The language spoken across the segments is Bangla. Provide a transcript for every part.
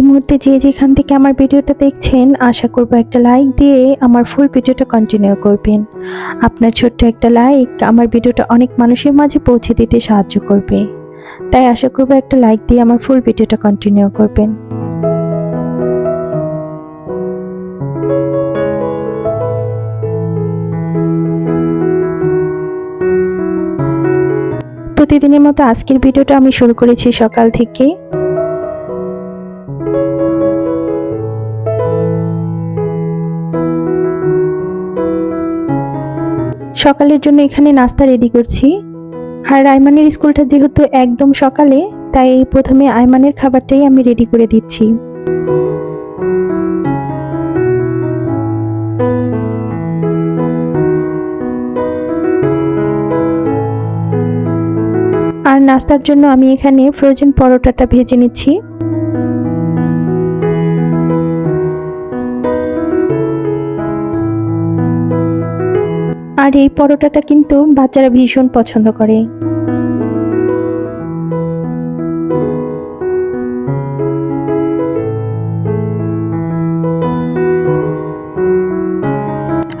এই মুহূর্তে যে যেখান থেকে আমার ভিডিওটা দেখছেন, আশা করব একটা লাইক দিয়ে আমার ফুল ভিডিওটা কন্টিনিউ করবেন। আপনার ছোট্ট একটা লাইক আমার ভিডিওটা অনেক মানুষের মাঝে পৌঁছে দিতে সাহায্য করবে। তাই আশা করব একটা লাইক দিয়ে আমার ফুল ভিডিওটা কন্টিনিউ করবেন। প্রতিদিনের মতো আজকের ভিডিওটা আমি শুরু করেছি সকাল থেকে। সকালের জন্য এখানে নাস্তা রেডি করছি। আর আইমানের স্কুলটা যেহেতু একদম সকালে, তাই প্রথমে আইমানের খাবারটাই আমি রেডি করে দিচ্ছি। আর নাস্তার জন্য আমি এখানে ফ্রোজেন পরোটাটা ভেজে নিচ্ছি। আর এই পরোটাটা কিন্তু বাচ্চারা ভীষণ পছন্দ করে।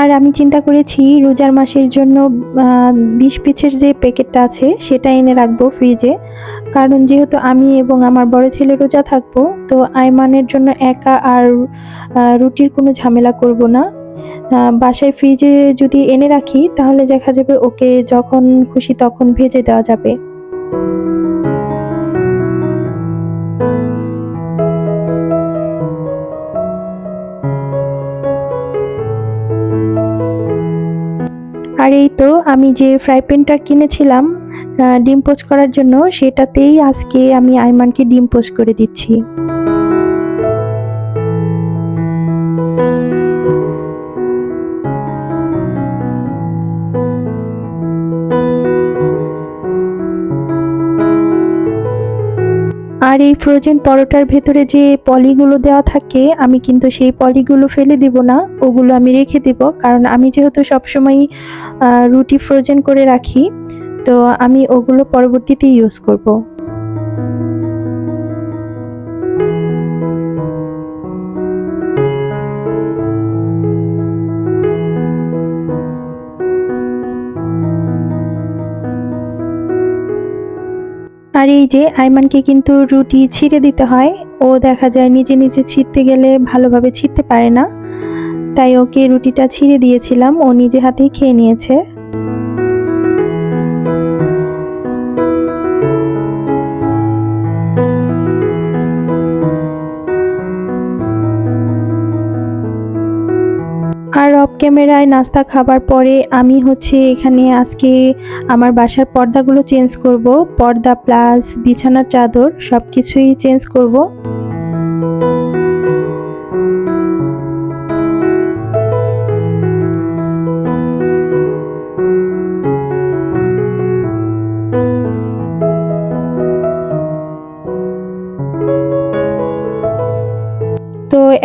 আর আমি চিন্তা করেছি রোজার মাসের জন্য বিশ পিসের যে প্যাকেটটা আছে সেটা এনে রাখব ফ্রিজে কারণ যেহেতু আমি এবং আমার বড় ছেলে রোজা থাকব, তো আইমানের জন্য একা আর রুটির কোনো ঝামেলা করব না। বাসায় ফ্রিজে যদি এনে রাখি, তাহলে দেখা যাবে ওকে যখন খুশি তখন ভেজে দেওয়া যাবে। আর এই তো আমি যে ফ্রাই প্যানটা কিনেছিলাম ডিম পোস্ট করার জন্য, সেটাতেই আজকে আমি আইমানকে ডিম পোস্ট করে দিচ্ছি। এই ফ্রোজেন পরোটার ভেতরে যে পলিগুলো দেওয়া থাকে, আমি কিন্তু সেই পলিগুলো ফেলে দিব না, ওগুলো আমি রেখে দিব কারণ আমি যেহেতু সবসময় রুটি ফ্রোজেন করে রাখি, তো আমি ওগুলো পরবর্তীতে ইউজ করব। আর এই যে আইমানকে কিন্তু রুটি ছিঁড়ে দিতে হয়। ও দেখা যায় নিজে নিজে ছিঁড়তে গেলে ভালোভাবে ছিঁড়তে পারে না। তাই ওকে রুটিটা ছিঁড়ে দিয়েছিলাম। ও নিজে হাতেই খেয়ে নিয়েছে। আর অফ ক্যামেরায় নাস্তা খাবার পরে আমি হচ্ছে এখানে আজকে আমার বাসার পর্দাগুলো চেঞ্জ করব, পর্দা প্লাস বিছানার চাদর সব কিছুই চেঞ্জ করব।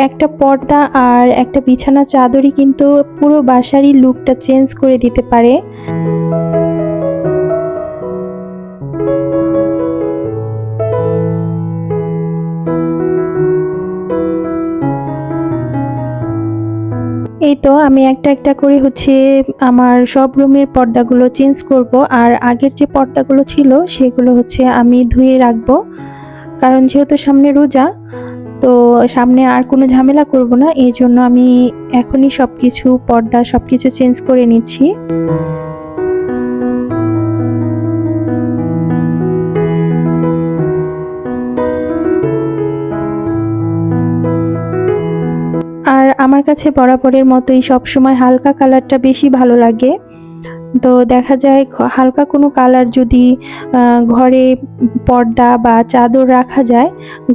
একটা পর্দা আর একটা বিছানা চাদরই কিন্তু পুরো বাসারই লুকটা চেঞ্জ করে দিতে পারে। এই তো আমি একটা একটা করে হচ্ছে আমার সব রুমের পর্দাগুলো চেঞ্জ করব আর আগের যে পর্দাগুলো ছিল সেগুলো হচ্ছে আমি ধুয়ে রাখব। কারণ যেহেতু সামনে রোজা তো সামনে আর কোনো ঝামেলা করব না, এই জন্য আমি এখনই সব কিছু পর্দা সব কিছু চেঞ্জ করে নিচ্ছি। আর আমার কাছে বরাবরের মতোই সবসময় হালকা কালারটা বেশি ভালো লাগে। তো দেখা যায় হালকা কোনো কালার যদি ঘরে পর্দা বা চাদর রাখা যায়,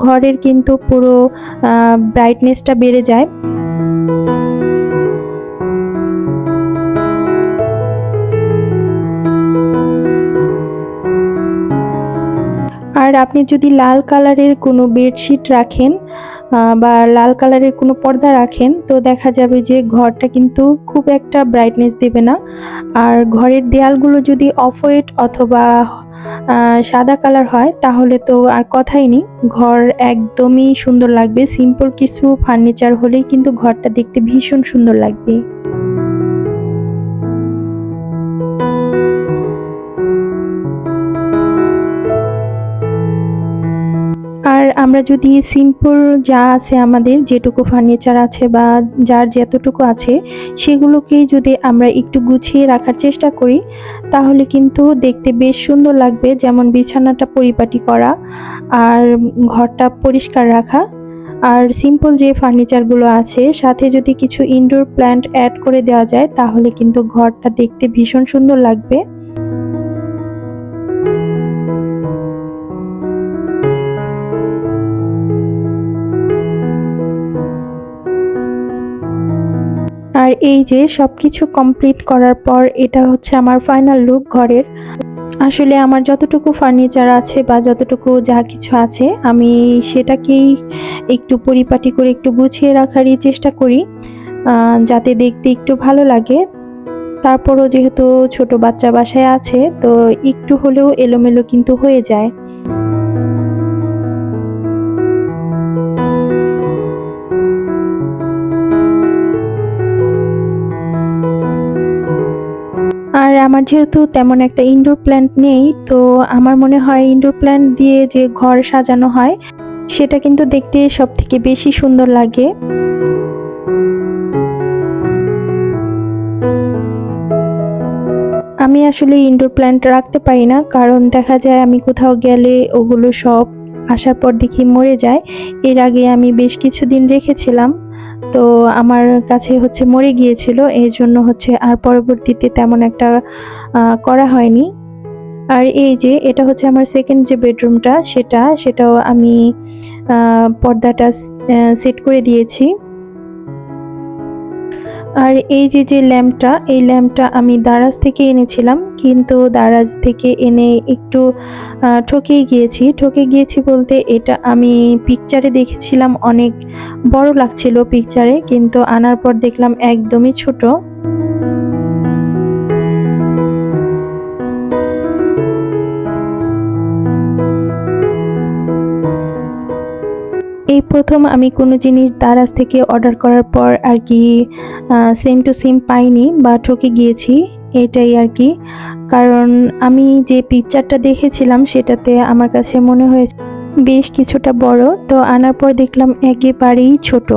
ঘরের কিন্তু পুরো ব্রাইটনেসটা বেড়ে যায়। আর আপনি যদি লাল কালারের কোনো বেডশিট রাখেন বা লাল কালারের কোনো পর্দা রাখেন, তো দেখা যাবে যে ঘরটা কিন্তু খুব একটা ব্রাইটনেস দেবে না। আর ঘরের দেয়ালগুলো যদি অফ হোয়াইট অথবা সাদা কালার হয়, তাহলে তো আর কথাই নেই। ঘর একদমই সুন্দর লাগবে। সিম্পল কিছু ফার্নিচার হলেই কিন্তু ঘরটা দেখতে ভীষণ সুন্দর লাগবে। আমরা যদি সিম্পল যা আছে আমাদের, যেটুকু ফার্নিচার আছে বা যার যতটুকু আছে, সেগুলোকেই যদি আমরা একটু গুছিয়ে রাখার চেষ্টা করি, তাহলে কিন্তু দেখতে বেশ সুন্দর লাগবে। যেমন বিছানাটা পরিপাটি করা, আর ঘরটা পরিষ্কার রাখা, আর সিম্পল যে ফার্নিচারগুলো আছে, সাথে যদি কিছু ইনডোর প্ল্যান্ট অ্যাড করে দেওয়া যায়, তাহলে কিন্তু ঘরটা দেখতে ভীষণ সুন্দর লাগবে। আর এই যে সব কিছু কমপ্লিট করার পর এটা হচ্ছে আমার ফাইনাল লুক ঘরের। আসলে আমার যতটুকু ফার্নিচার আছে বা যতটুকু যা কিছু আছে, আমি সেটাকেই একটু পরিপাটি করে একটু গুছিয়ে রাখারই চেষ্টা করি যাতে দেখতে একটু ভালো লাগে। তারপরও যেহেতু ছোট বাচ্চা বাসায় আছে, তো একটু হলেও এলোমেলো কিন্তু হয়ে যায়। আমার যেহেতু তেমন একটা ইনডোর প্ল্যান্ট নেই, তো আমার মনে হয় ইনডোর প্ল্যান্ট দিয়ে যে ঘর সাজানো হয়, সেটা কিন্তু দেখতে সব থেকে বেশি সুন্দর লাগে। আমি আসলে ইনডোর প্ল্যান্ট রাখতে পারি না, কারণ দেখা যায় আমি কোথাও গেলে ওগুলো সব আসার পর দেখি মরে যায়। এর আগে আমি বেশ কিছুদিন রেখেছিলাম। তো আমার কাছে হচ্ছে মরে গিয়েছিল এই জন্য হচ্ছে আর পরবর্তীতে তেমন একটা করা হয়নি। আর এই যে, এটা হচ্ছে আমার সেকেন্ড যে বেডরুমটা সেটা, সেটাও আমি পর্দাটা সেট করে দিয়েছি। আর এই যে যে ল্যাম্পটা, এই ল্যাম্পটা আমি দারাজ থেকে এনেছিলাম, কিন্তু দারাজ থেকে এনে একটু ঠকে গিয়েছি। ঠকে গিয়েছি বলতে এটা আমি পিকচারে দেখেছিলাম, অনেক বড় লাগছিল পিকচারে কিন্তু আনার পর দেখলাম একদমই ছোট। এই প্রথম আমি কোনো জিনিস দারাজ থেকে অর্ডার করার পর আর কি সেম টু সেম পাইনি বা ঠকে গিয়েছি, এটাই আর কি। কারণ আমি যে পিকচারটা দেখেছিলাম, সেটাতে আমার কাছে মনে হয়েছে, বেশ কিছুটা বড়। তো আনার পর দেখলাম একেবারেই ছোট।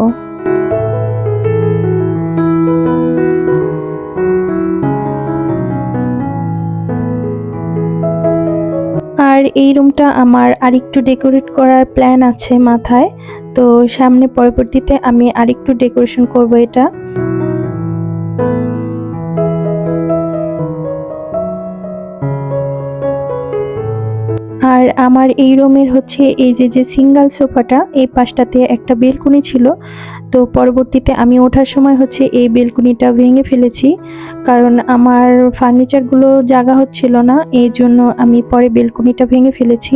আর এই রুমটা আমার আরেকটু ডেকোরেট করার প্ল্যান আছে মাথায়। তো সামনে পরবর্তীতে আমি আরেকটু ডেকোরেশন করব এটা। আর আমার এই রুমের হচ্ছে এই যে যে সিঙ্গেল সোফাটা, এই পাশটাতে একটা বেলকুনি ছিল। তো পরবর্তীতে আমি ওঠার সময় হচ্ছে এই বেলকুনিটা ভেঙে ফেলেছি। কারণ আমার ফার্নিচারগুলো জায়গা হচ্ছিল না, এই জন্য আমি পরে বেলকুনিটা ভেঙে ফেলেছি।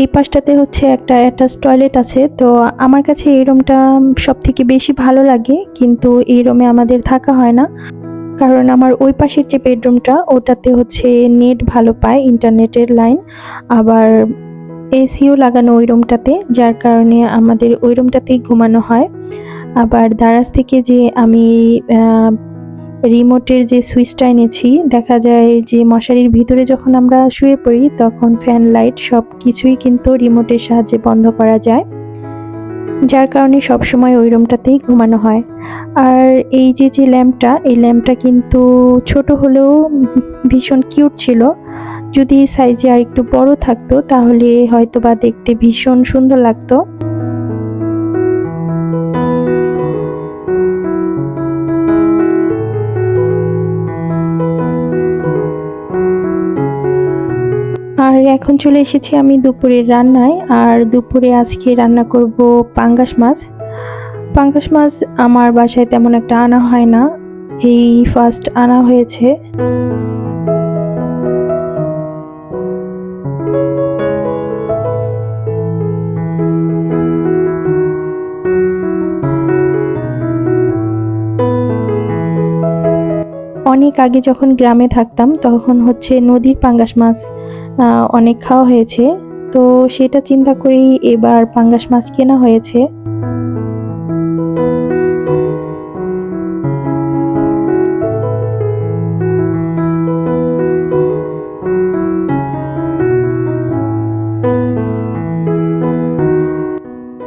এই পাশটাতে হচ্ছে একটা অ্যাটাচ টয়লেট আছে। তো আমার কাছে এই রুমটা সব থেকে বেশি ভালো লাগে, কিন্তু এই রুমে আমাদের থাকা হয় না। কারণ আমার ওই পাশের যে বেডরুমটা, ওটাতে হচ্ছে নেট ভালো পায়, ইন্টারনেটের লাইন। আবার এসিও লাগানো ওই রুমটাতে, যার কারণে আমাদের ওই রুমটাতেই ঘুমানো হয়। আবার দারাজ থেকে যে আমি রিমোটের যে সুইচটা এনেছি, দেখা যায় যে মশারির ভিতরে যখন আমরা শুয়ে পড়ি, তখন ফ্যান, লাইট সব কিছুই কিন্তু রিমোটের সাহায্যে বন্ধ করা যায়। যার কারণে সব সময় ওই রুমটাতেই ঘুমানো হয়। আর এই যে যে ল্যাম্পটা, এই ল্যাম্পটা কিন্তু ছোট হলেও ভীষণ কিউট ছিল। যদি সাইজে আর একটু বড় থাকতো, তাহলে হয়তো বা দেখতে ভীষণ সুন্দর লাগতো। এখন চলে এসেছি আমি দুপুরের রান্নায়, আর দুপুরে আজকে রান্না করব পাঙ্গাস মাছ। পাঙ্গাস মাছ আমার বাসায় তেমন একটা আনা হয় না, এই ফার্স্ট আনা হয়েছে। অনেক আগে যখন গ্রামে থাকতাম, তখন হচ্ছে নদীর পাঙ্গাস মাছ অনেক খাওয়া হয়েছে। তো সেটা চিন্তা করেই এবার পাঙ্গাস মাছ কেনা হয়েছে।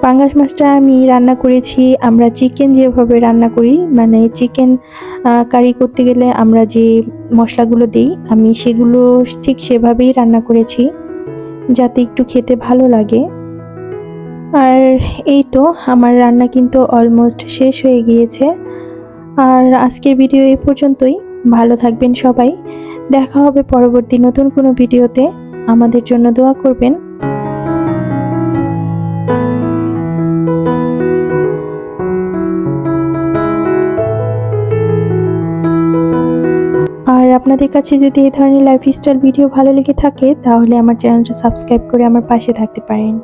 পাঙ্গাস মাছটা আমি রান্না করেছি, আমরা চিকেন যেভাবে রান্না করি মানে চিকেন কারি করতে গেলে আমরা যে মশলাগুলো দিই, আমি সেগুলো ঠিক সেভাবেই রান্না করেছি, যাতে একটু খেতে ভালো লাগে। আর এই তো, আমার রান্না কিন্তু অলমোস্ট শেষ হয়ে গিয়েছে। আর আজকের ভিডিও এই পর্যন্তই, ভালো থাকবেন সবাই। দেখা হবে পরবর্তী নতুন কোনো ভিডিওতে আমাদের জন্য দোয়া করবেন। আপনাদের কাছে যদি এই ধরনের লাইফস্টাইল ভিডিও ভালো লেগে থাকে, তাহলে আমার চ্যানেলটা সাবস্ক্রাইব করে আমার পাশে থাকতে পারেন।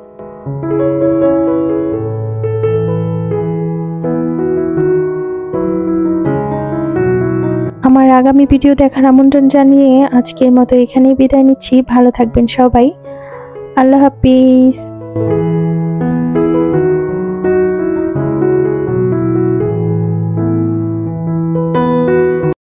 আমার আগামী ভিডিও দেখার আমন্ত্রণ জানিয়ে আজকের মতো এখানেই বিদায় নিচ্ছি। ভালো থাকবেন সবাই। আল্লাহ হাফিজ।